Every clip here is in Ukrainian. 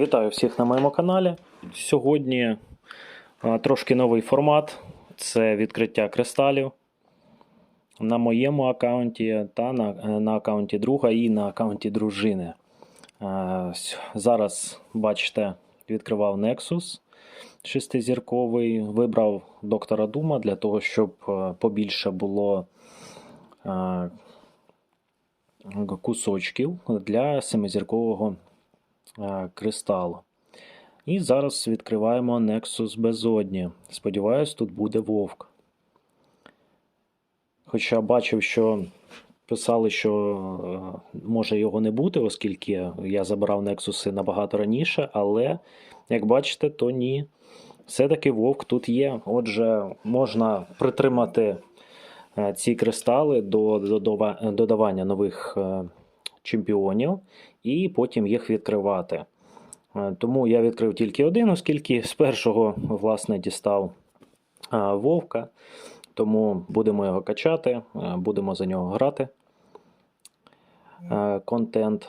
Вітаю всіх на моєму каналі. Сьогодні трошки новий формат це відкриття кристалів на моєму аккаунті та на, е, на аккаунті друга і на аккаунті дружини. Зараз, бачите, відкривав Nexus шестизірковий, вибрав доктора Дума для того, щоб е, побільше було кусочків для семизіркового е, кристалу. І зараз відкриваємо Nexus Безодні. Сподіваюсь, тут буде вовк. Хоча бачив, що писали, що е, може його не бути, оскільки я забирав Nexuси набагато раніше, але, як бачите, то ні. Все-таки вовк тут є. Отже, можна притримати е, ці кристали до додавання нових чемпіонів і потім їх відкривати. Е, Тому я відкрив тільки один, оскільки з першого власне дістав е, вовка. Тому будемо його качати, е, будемо за нього грати. Контент.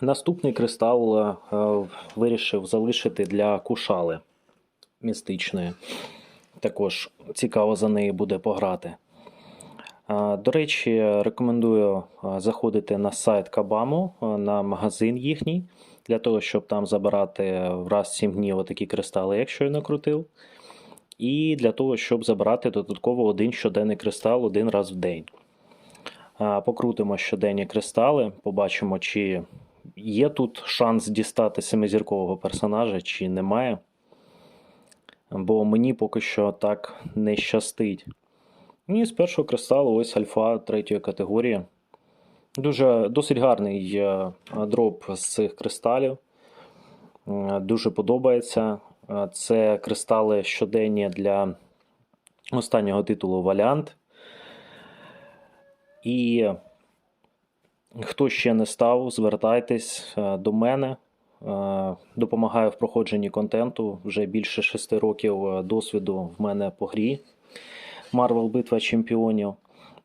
Наступний кристал вирішив залишити для кушали містичної. Також цікаво за неї буде пограти. До речі, рекомендую заходити на сайт Кабаму, на магазин їхній, для того, щоб там забирати в раз 7 днів отакі кристали, якщо я накрутив. І для того, щоб забирати додатково один щоденний кристал один раз в день. Покрутимо щоденні кристали, побачимо, чи є тут шанс дістати семизіркового персонажа, чи немає. Бо мені поки що так не щастить. І з першого кристалу ось альфа третьої категорії. Дуже досить гарний е, дроп з цих кристалів. Е, Дуже подобається. Е, Це кристали щоденні для останнього титулу Валіант. І хто ще не став, звертайтесь до мене. Допомагаю в проходженні контенту. Вже більше 6 років досвіду в мене по грі. Марвел Битва Чемпіонів.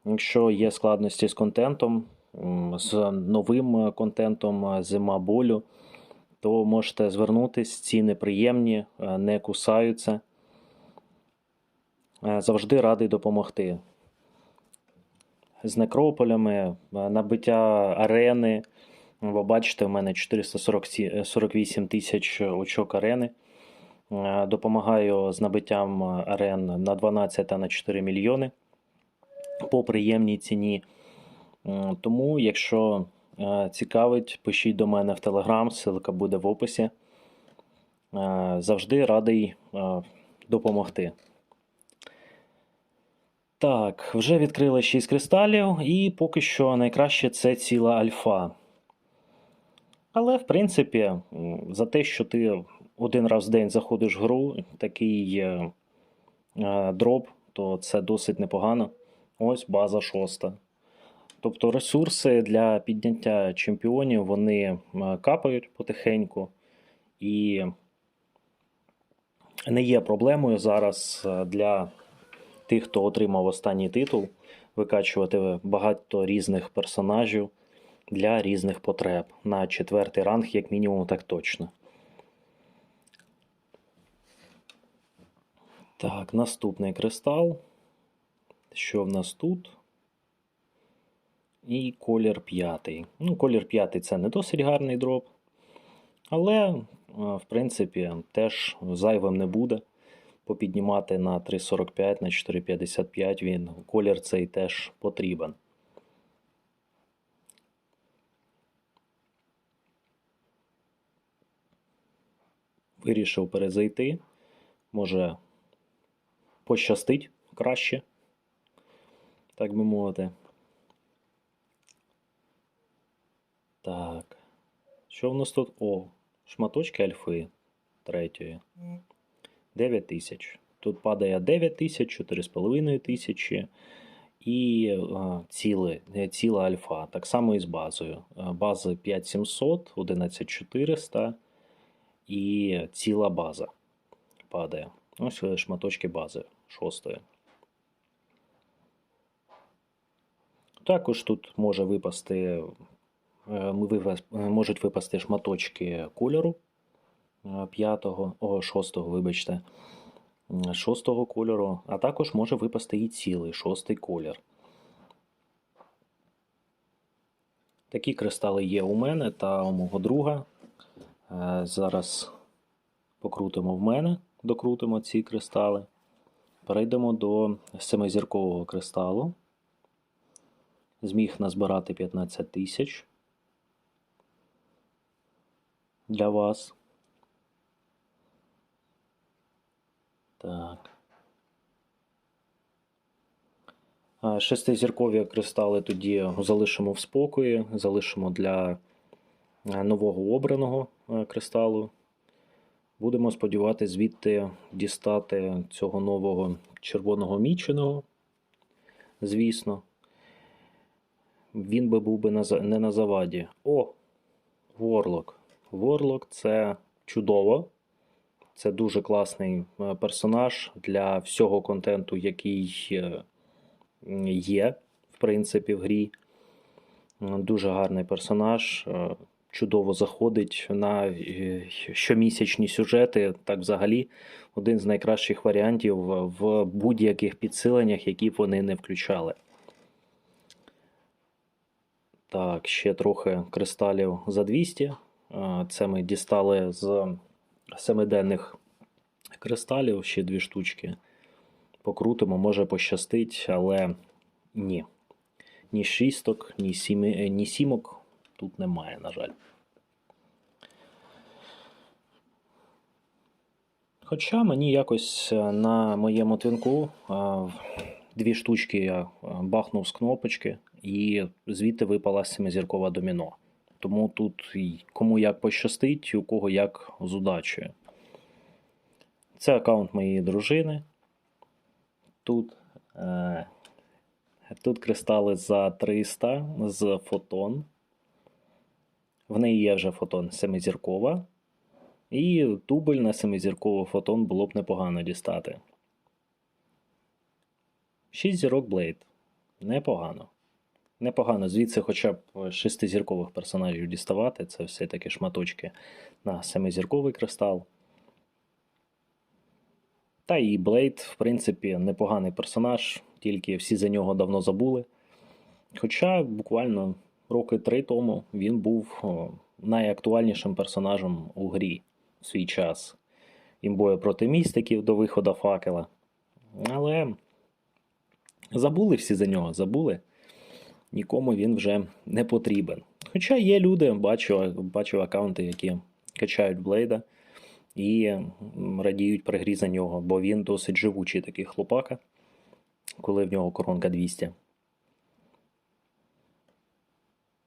Якщо є складності з контентом, з новим е, контентом е, Зима болю, то можете звернутись, ціни приємні, е, не кусаються. Завжди радий допомогти. З некрополями, набиття арени. Ви бачите, у мене 448 тисяч очок арени. Е, Допомагаю з набиттям арен на 12 та на 4 мільйони по приємній ціні. Тому, якщо е, цікавить, пишіть до мене в Телеграм, ссылка буде в описі. Е, Завжди радий е, допомогти. Так, вже відкрили 6 кристалів, і поки що найкраще це ціла альфа. Але, в принципі, за те, що ти один раз в день заходиш в гру, такий е, е, дроп, то це досить непогано. Ось база шоста. Тобто ресурси для підняття чемпіонів вони е, капають потихеньку. І не є проблемою зараз для тих, хто отримав останній титул, викачувати багато різних персонажів для різних потреб. На четвертий ранг, як мінімум, так точно. Так, наступний кристал. Що в нас тут? І колір п'ятий. Ну, колір п'ятий це не досить гарний дроп. Але, е, в принципі, теж зайвим не буде. Попіднімати на 3,45, на 4,55 він колір цей теж потрібен. Вирішив перезайти. Може пощастить краще, так би мовити. Так. Що в нас тут? О, шматочки альфи третьої. 9 тисяч. Тут падає 9 тисяч, 4,5 тисячі і а, ціле, е, ціла альфа. Так само і з базою. Бази 5700, 11400 і ціла база падає. Ось е, шматочки бази шостої. Також тут може випасти е, е, можуть випасти шматочки кольору е, п'ятого, о, шостого, вибачте, м, шостого кольору, а також може випасти і цілий шостий колір. Такі кристали є у мене та у мого друга. Зараз покрутимо в мене, докрутимо ці кристали. Перейдемо до семизіркового кристалу. Зміг назбирати 15 тисяч для вас. Так. Шестизіркові кристали тоді залишимо в спокої, залишимо для нового обраного кристалу. Будемо сподіватися звідти дістати цього нового червоного міченого, звісно. Він би був би не на заваді. О! Ворлок. Ворлок це чудово. Це дуже класний е, персонаж для всього контенту, який е, є, в принципі, в грі. Дуже гарний персонаж. Чудово заходить на е, щомісячні сюжети. Так, взагалі, один з найкращих варіантів в будь-яких підсиленнях, які б вони не включали. Так, ще трохи кристалів за 200. Е, Це ми дістали з семиденних кристалів, ще дві штучки. Покрутимо, може пощастить, але ні. Ні шісток, ні, е, ні сімок тут немає, на жаль. Хоча мені якось е, на моєму твінку е, дві штучки я е, бахнув з кнопочки, і звідти випала семизіркова доміно. Тому тут кому як пощастить, у кого як з удачею. Це аккаунт моєї дружини. Тут, е, тут кристали за 300 з фотон. В неї є вже фотон семизіркова. І дубль на семизірковий фотон було б непогано дістати. 6 зірок Блейд. Непогано. Непогано. Звідси хоча б шестизіркових персонажів діставати. Це все-таки шматочки на семизірковий кристал. Та і Блейд, в принципі, непоганий персонаж, тільки всі за нього давно забули. Хоча буквально роки три тому він був найактуальнішим персонажем у грі свій час. Імбою проти містиків до виходу факела. Але забули всі за нього, забули. Нікому він вже не потрібен. Хоча є люди, бачу, бачу аккаунти, які качають Блейда і радіють при грі за нього, бо він досить живучий такий хлопака, коли в нього коронка 200.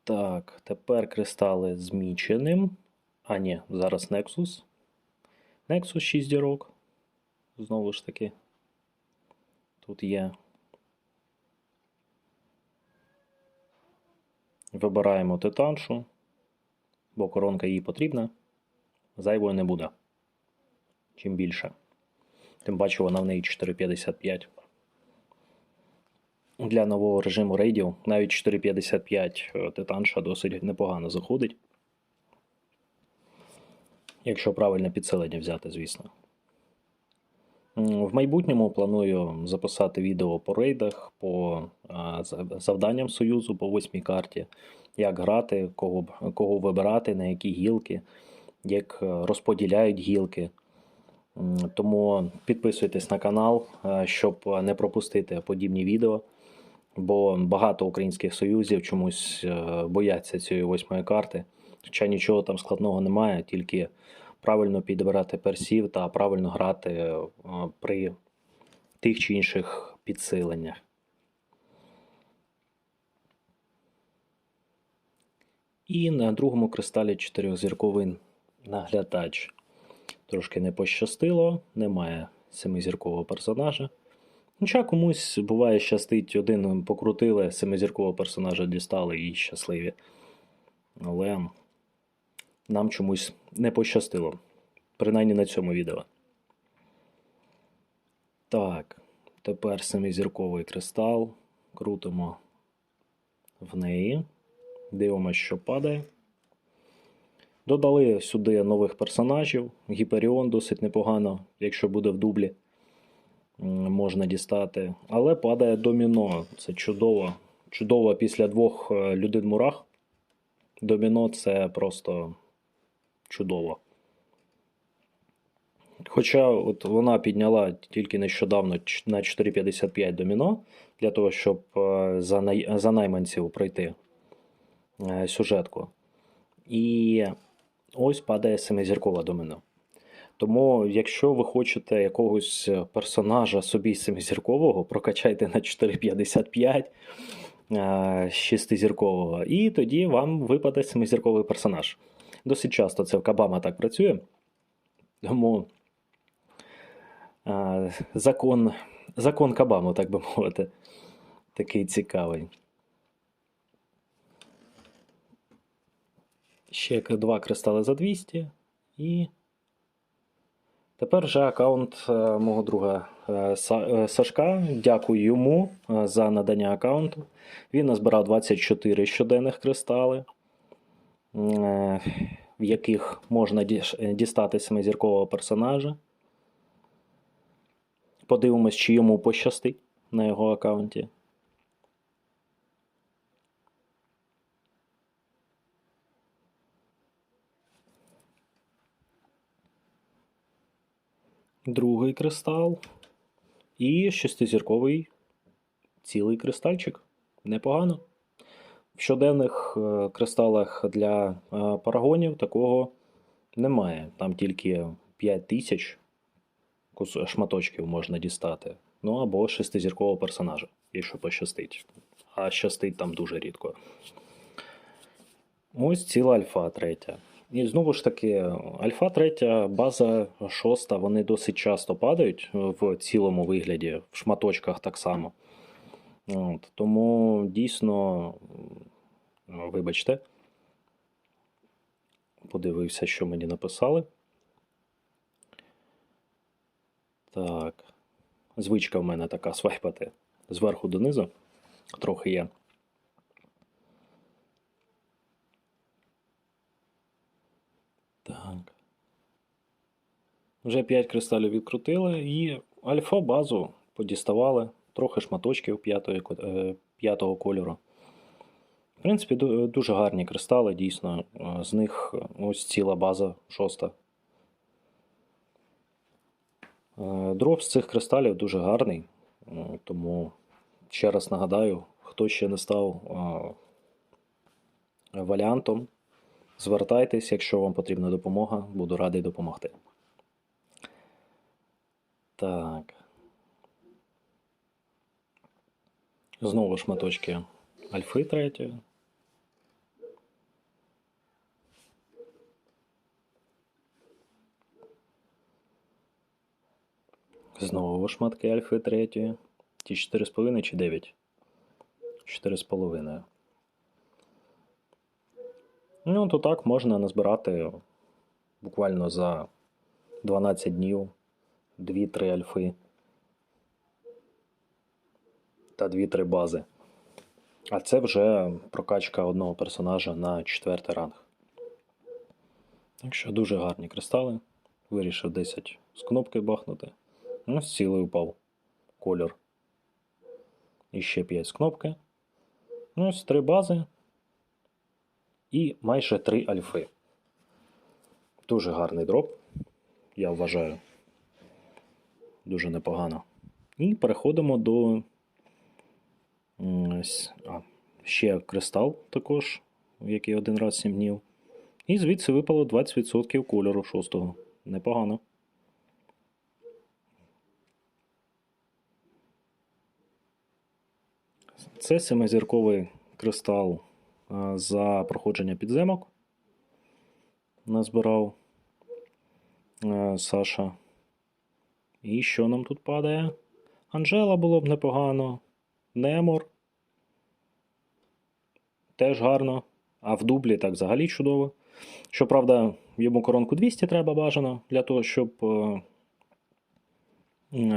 Так, тепер кристали з міченим. А, ні, зараз Nexus. Nexus 6 дірок. Знову ж таки. Тут є. Вибираємо титаншу, бо коронка їй потрібна. Зайвою не буде. Чим більше. Тим паче вона в неї 4,55. Для нового режиму рейдів навіть 4,55 е, титанша досить непогано заходить. Якщо правильне підсилення взяти, звісно. В майбутньому планую записати відео по рейдах, по завданням Союзу по восьмій карті, як грати, кого, кого вибирати, на які гілки, як е, розподіляють гілки. Тому підписуйтесь на канал, е, щоб не пропустити подібні відео. Бо багато українських союзів чомусь е, бояться цієї восьмої карти. Хоча нічого там складного немає, тільки правильно підбирати персів та правильно грати е, при тих чи інших підсиленнях. І на другому кристалі чотирьохзірковий наглядач. Трошки не пощастило, немає семизіркового персонажа. Хоча комусь буває щастить, один покрутили, семизіркового персонажа дістали і щасливі. Але нам чомусь не пощастило. Принаймні на цьому відео. Так, тепер семизірковий кристал. Крутимо в неї. Дивимося, що падає. Додали сюди нових персонажів. Гіперіон досить непогано, якщо буде в дублі, можна дістати. Але падає доміно. Це чудово. Чудово після двох е, людей мурах. Доміно це просто чудово. Хоча от вона підняла тільки нещодавно на 4,55 доміно для того, щоб е, за, най... за найманців пройти е, сюжетку. І ось падає семизіркова домино. Тому, якщо ви хочете якогось персонажа собі семизіркового, прокачайте на 4,55 е, шестизіркового, і тоді вам випаде семизірковий персонаж. Досить часто це в Кабама так працює. Тому е, закон, закон Кабаму, так би мовити, такий цікавий. Ще два кристали за 200 і. Тепер вже аккаунт е, мого друга е, е, Сашка. Дякую йому за надання аккаунту. Він назбирав 24 щоденних кристали, в яких можна е, дістати семизіркового персонажа. Подивимось, чи йому пощастить на його аккаунті. Другий кристал. І шестизірковий цілий кристальчик. Непогано. В щоденних е, кристалах для е, парагонів такого немає. Там тільки 5 тисяч шматочків можна дістати. Ну або шестизіркового персонажа, якщо пощастить. А щастить там дуже рідко. Ось ціла альфа третя. І знову ж таки, альфа третя, база шоста, вони досить часто падають в цілому вигляді, в шматочках так само. От, тому дійсно, вибачте, подивився, що мені написали. Так. Звичка в мене така свайпати зверху донизу. Трохи є. Так. Вже 5 кристалів відкрутили і альфа-базу подіставали. Трохи шматочків е, п'ятого кольору. В принципі, дуже гарні кристали, дійсно. Е, З них е, ось ціла база шоста. Дроп з цих кристалів дуже гарний. Тому ще раз нагадаю, хто ще не став валіантом, звертайтесь, якщо вам потрібна допомога, буду радий допомогти. Так. Знову шматочки альфи третьої. Знову шматки альфи третьої. Ті 4,5 чи 9? 4,5. Ну, то так можна назбирати буквально за 12 днів 2-3 альфи та 2-3 бази. А це вже прокачка одного персонажа на четвертий ранг. Так що дуже гарні кристали. Вирішив 10 з кнопки бахнути. Ну, з цілий упав кольор. І ще 5 з кнопки. Ну, ось 3 бази. І майже 3 альфи. Дуже гарний дроп, я вважаю. Дуже непогано. І переходимо до. Ще кристал також, який один раз 7 днів. І звідси випало 20% кольору шостого. Непогано. Це семизірковий кристал за проходження підземок. Назбирав е, Саша. І що нам тут падає? Анжела було б непогано. Немор. Теж гарно. А в дублі так взагалі чудово. Щоправда, йому коронку 200 треба бажано для того, щоб е,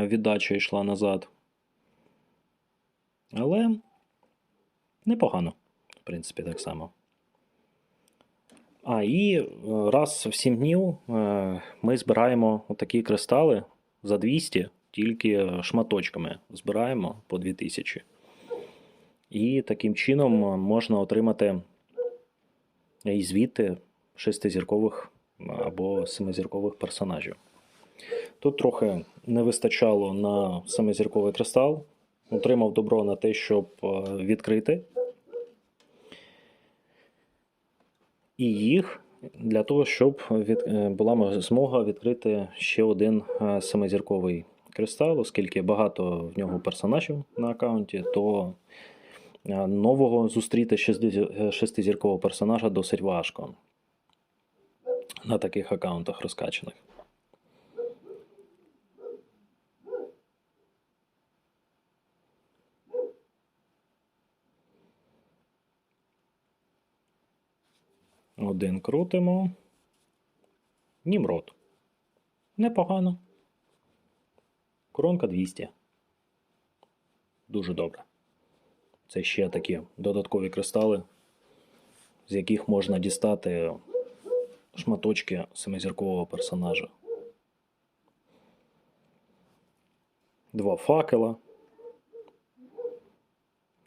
віддача йшла назад. Але непогано, в принципі, так само. А, і е, раз в 7 днів е, ми збираємо такі кристали за 200, тільки шматочками збираємо по 2000. І таким чином можна отримати і звідти шестизіркових або семизіркових персонажів. Тут трохи не вистачало на семизірковий кристал. Отримав добро на те, щоб е, відкрити. І їх для того, щоб від, е, була змога відкрити ще один е, семизірковий кристал, оскільки багато в нього персонажів на аккаунті, то е, нового зустріти е, шестизіркового персонажа досить важко на таких аккаунтах розкачаних. Один крутимо. Німрод. Непогано. Коронка 200. Дуже добре. Це ще такі додаткові кристали, з яких можна дістати шматочки семизіркового персонажа. Два факела.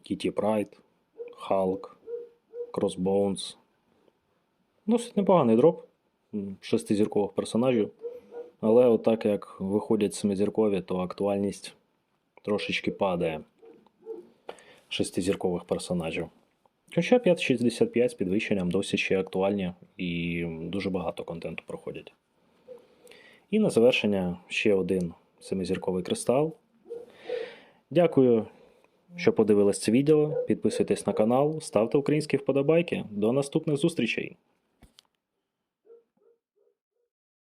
Кіті Прайд, Халк, Кросбоунс. Досить непоганий дроп шестизіркових персонажів. Але отак як виходять семизіркові, то актуальність трошечки падає шестизіркових персонажів. Хоча 5.65 з підвищенням досі ще актуальні і дуже багато контенту проходять. І на завершення ще один семизірковий кристал. Дякую, що подивились це відео. Підписуйтесь на канал, ставте українські вподобайки. До наступних зустрічей!